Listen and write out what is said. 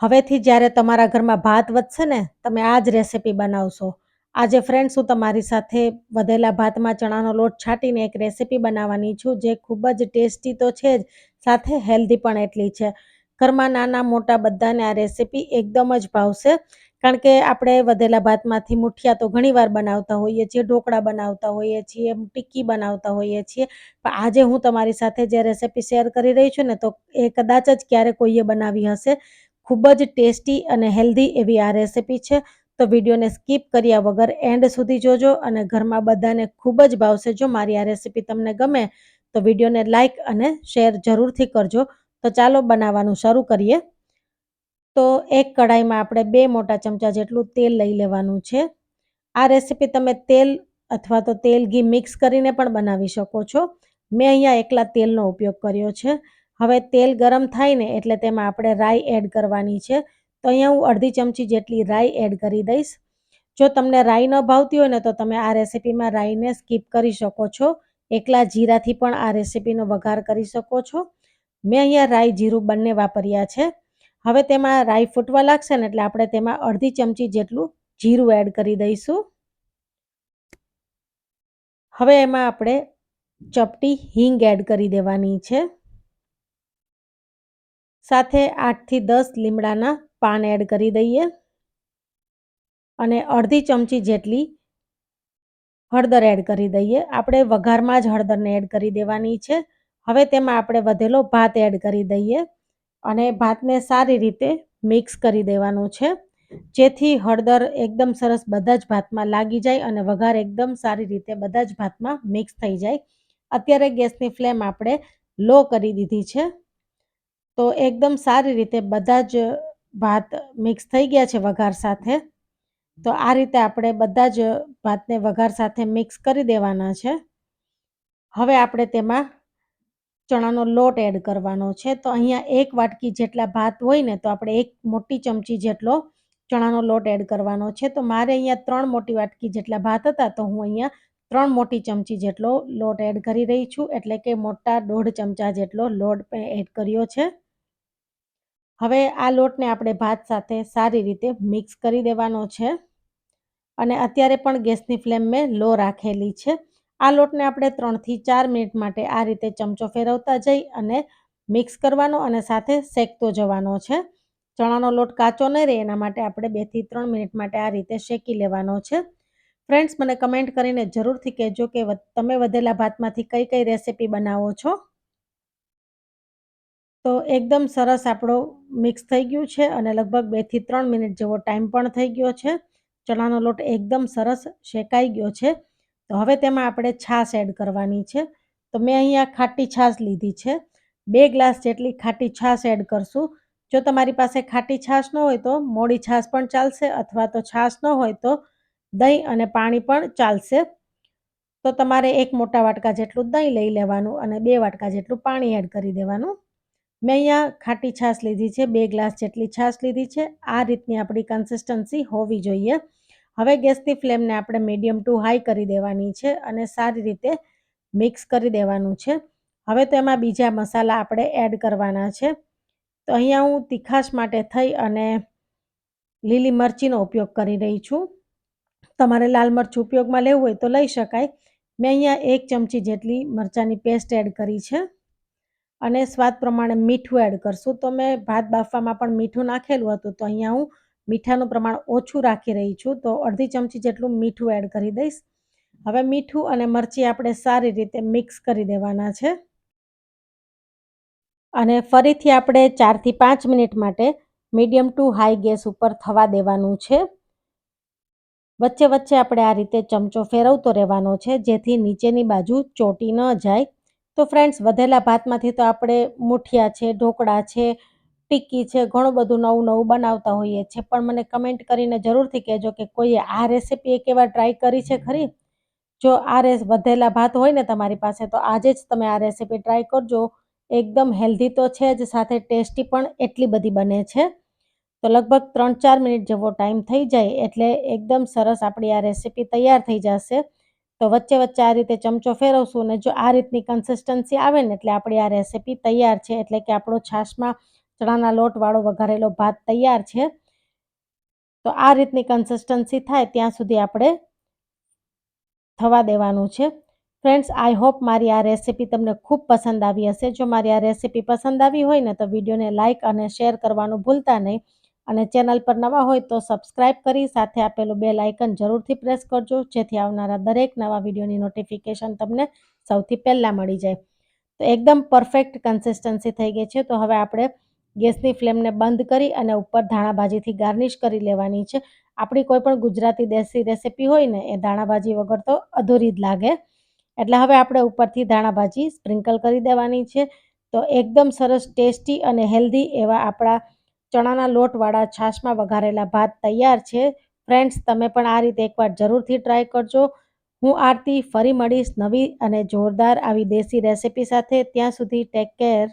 હવેથી જ્યારે તમારા ઘરમાં ભાત વધશે ને, તમે આ જ રેસીપી બનાવશો. આજે ફ્રેન્ડ્સ હું તમારી સાથે વધેલા ભાતમાં ચણાનો લોટ છાંટીને એક રેસીપી બનાવવાની છું, જે ખૂબ જ ટેસ્ટી તો છે જ, સાથે હેલ્ધી પણ એટલી છે. ઘરમાં નાના મોટા બધાને આ રેસીપી એકદમ જ ભાવશે, કારણ કે આપણે વધેલા ભાતમાંથી મુઠિયા તો ઘણીવાર બનાવતા હોઈએ છીએ, ઢોકળા બનાવતા હોઈએ છીએ, ટિક્કી બનાવતા હોઈએ છીએ. પણ આજે હું તમારી સાથે જે રેસીપી શેર કરી રહી છું ને, તો એ કદાચ જ ક્યારે કોઈએ બનાવી હશે. ખૂબ જ ટેસ્ટી અને હેલ્ધી એવી આ રેસીપી છે. તો વિડીયોને સ્કીપ કર્યા વગર એન્ડ સુધી જોજો અને ઘરમાં બધાને ખૂબ જ ભાવશે જો મારી આ રેસીપી તમને ગમે તો વિડીયોને લાઇક અને શેર જરૂરથી કરજો. તો ચાલો બનાવવાનું શરૂ કરીએ. તો એક કઢાઈમાં આપણે બે મોટા ચમચા જેટલું તેલ લઈ લેવાનું છે. આ રેસીપી તમે તેલ અથવા તો તેલ ઘી મિક્સ કરીને પણ બનાવી શકો છો. મેં અહીંયા એકલા તેલનો ઉપયોગ કર્યો છે. હવે તેલ ગરમ થાય ને એટલે તેમાં આપણે રાઈ એડ કરવાની છે. તો અહીંયા હું અડધી ચમચી જેટલી રાઈ એડ કરી દઈશ. જો તમને રાઈ ન ભાવતી હોય ને તો તમે આ રેસીપીમાં રાઈને સ્કીપ કરી શકો છો. એકલા જીરાથી પણ આ રેસીપીનો વઘાર કરી શકો છો. મેં અહીંયા રાઈ જીરું બંને વાપર્યા છે. હવે તેમાં રાઈ ફૂટવા લાગશે ને એટલે આપણે તેમાં અડધી ચમચી જેટલું જીરું એડ કરી દઈશું. હવે એમાં આપણે ચપટી હિંગ એડ કરી દેવાની છે. સાથે આઠથી દસ લીમડાના પાન એડ કરી દઈએ. અને અડધી ચમચી જેટલી હળદર એડ કરી દઈએ. આપણે વઘારમાં જ હળદરને એડ કરી દેવાની છે. હવે તેમાં આપણે વધેલો ભાત એડ કરી દઈએ અને ભાતને સારી રીતે મિક્સ કરી દેવાનું છે. જેથી હળદર એકદમ સરસ બધા જ ભાતમાં લાગી જાય અને વઘાર એકદમ સારી રીતે બધા જ ભાતમાં મિક્સ થઈ જાય. અત્યારે ગેસની ફ્લેમ આપણે લો કરી દીધી છે. તો એકદમ સારી રીતે બધા જ ભાત મિક્સ થઈ ગયા છે વઘાર સાથે. તો આ રીતે આપણે બધા જ ભાતને વઘાર સાથે મિક્સ કરી દેવાના છે. હવે આપણે તેમાં ચણાનો લોટ એડ કરવાનો છે. તો અહીંયા એક વાટકી જેટલા ભાત હોય ને, તો આપણે એક મોટી ચમચી જેટલો ચણાનો લોટ એડ કરવાનો છે. તો મારે અહીંયા ત્રણ મોટી વાટકી જેટલા ભાત હતા, તો હું અહીંયા ત્રણ મોટી ચમચી જેટલો લોટ એડ કરી રહી છું. એટલે કે મોટા દોઢ ચમચા જેટલો લોટ એડ કર્યો છે. હવે આ લોટને આપણે ભાત સાથે સારી રીતે મિક્સ કરી દેવાનો છે. અને અત્યારે પણ ગેસની ફ્લેમ મેં લો રાખેલી છે. આ લોટને આપણે ત્રણથી ચાર મિનિટ માટે આ રીતે ચમચો ફેરવતા જઈ અને મિક્સ કરવાનો અને સાથે શેકતો જવાનો છે. ચણાનો લોટ કાચો નહીં રહે, એના માટે આપણે બેથી ત્રણ મિનિટ માટે આ રીતે શેકી લેવાનો છે. ફ્રેન્ડ્સ, મને કમેન્ટ કરીને જરૂરથી કહેજો કે તમે વધેલા ભાતમાંથી કઈ કઈ રેસીપી બનાવો છો? તો એકદમ સરસ આપણો મિક્સ થઈ ગયું છે અને લગભગ બેથી ત્રણ મિનિટ જેવો ટાઈમ પણ થઈ ગયો છે. ચણાનો લોટ એકદમ સરસ શેકાઈ ગયો છે. તો હવે તેમાં આપણે છાશ એડ કરવાની છે. તો મેં અહીંયા ખાટી છાશ લીધી છે. બે ગ્લાસ જેટલી ખાટી છાશ એડ કરશું. જો તમારી પાસે ખાટી છાશ ન હોય તો મોડી છાશ પણ ચાલશે અથવા તો છાશ ન હોય તો દહીં અને પાણી પણ ચાલશે. તો તમારે એક મોટા વાટકા જેટલું દહીં લઈ લેવાનું અને બે વાટકા જેટલું પાણી એડ કરી દેવાનું. મેં અહીંયા ખાટી છાશ લીધી છે, બે ગ્લાસ જેટલી છાશ લીધી છે. આ રીતની આપણી કન્સિસ્ટન્સી હોવી જોઈએ. હવે ગેસની ફ્લેમને આપણે મીડિયમ ટુ હાઈ કરી દેવાની છે અને સારી રીતે મિક્સ કરી દેવાનું છે. હવે તો એમાં બીજા મસાલા આપણે એડ કરવાના છે. તો અહીંયા હું તીખાશ માટે થઈ અને લીલી મરચીનો ઉપયોગ કરી રહી છું. તમારે લાલ મરચું ઉપયોગમાં લેવું હોય તો લઈ શકાય. મેં અહીંયા એક ચમચી જેટલી મરચાંની પેસ્ટ એડ કરી છે. અને સ્વાદ પ્રમાણે મીઠું એડ કરશું. તો મેં ભાત બાફવામાં પણ મીઠું નાખેલું હતું. તો અહીંયા હું મીઠાનું પ્રમાણ ઓછું રાખી રહી છું. તો અડધી ચમચી જેટલું મીઠું એડ કરી દઈશ. હવે મીઠું અને મરચી આપણે સારી રીતે મિક્સ કરી દેવાના છે. અને ફરીથી આપણે ચારથી પાંચ મિનિટ માટે મીડિયમ ટુ હાઈ ગેસ ઉપર થવા દેવાનું છે. વચ્ચે વચ્ચે આપણે આ રીતે ચમચો ફેરવતો રહેવાનો છે. જેથી નીચેની બાજુ ચોટી ન જાય. તો ફ્રેન્ડ્સ વધેલા ભાતમાંથી તો આપણે મુઠિયા છે, ઢોકળા છે ટિક્કી છે, ઘણું બધું નવું નવું બનાવતા હોઈએ છીએ. પણ મને કમેન્ટ કરીને જરૂરથી કહેજો કે કોઈએ આ રેસીપી એક એવા ટ્રાય કરી છે ખરી? જો આ રેસ વધેલા ભાત હોય ને તમારી પાસે, તો આજે જ તમે આ રેસીપી ટ્રાય કરજો. એકદમ હેલ્ધી તો છે જ, સાથે ટેસ્ટી પણ એટલી બધી બને છે. તો લગભગ ત્રણ ચાર મિનિટ જેવો ટાઈમ થઈ જાય, એટલે એકદમ સરસ આપણી આ રેસીપી તૈયાર થઈ જશે. તો વચ્ચે વચ્ચે આ રીતે ચમચો ફેરવશું અને જો આ રીતની કન્સિસ્ટન્સી આવે ને એટલે આપણી આ રેસીપી તૈયાર છે, એટલે કે આપણો છાશમાં ચણાના લોટવાળો વઘારેલો ભાત તૈયાર છે, તો આ રીતની કન્સિસ્ટન્સી થાય ત્યાં સુધી આપણે થવા દેવાનું છે. ફ્રેન્ડ્સ આઈ હોપ મારી આ રેસીપી તમને ખૂબ પસંદ આવી હશે. જો મારી આ રેસીપી પસંદ આવી હોય ને તો વિડીયોને લાઇક અને શેર કરવાનું ભૂલતા નહીં. અને ચેનલ પર નવા હોય તો સબસ્ક્રાઇબ કરી સાથે આપેલું બે લાઇકન જરૂરથી પ્રેસ કરજો, જેથી આવનારા દરેક નવા વિડીયોની નોટિફિકેશન તમને સૌથી પહેલાં મળી જાય. તો એકદમ પરફેક્ટ કન્સિસ્ટન્સી થઈ ગઈ છે. તો હવે આપણે ગેસની ફ્લેમને બંધ કરી અને ઉપર ધાણાભાજીથી ગાર્નિશ કરી લેવાની છે. આપણી કોઈ પણ ગુજરાતી દેશી રેસિપી હોય ને, એ ધાણાભાજી વગર તો અધૂરી જ લાગે. એટલે હવે આપણે ઉપરથી ધાણાભાજી સ્પ્રિંકલ કરી દેવાની છે. તો એકદમ સરસ ટેસ્ટી અને હેલ્ધી એવા આપણા ચણાના લોટવાળા છાશમાં વઘારેલા ભાત તૈયાર છે. ફ્રેન્ડ્સ તમે પણ આ રીતે એકવાર જરૂરથી ટ્રાય કરજો. હું આરતી ફરી મળીશ નવી અને જોરદાર આવી દેશી રેસિપી સાથે. ત્યાં સુધી ટેક કેર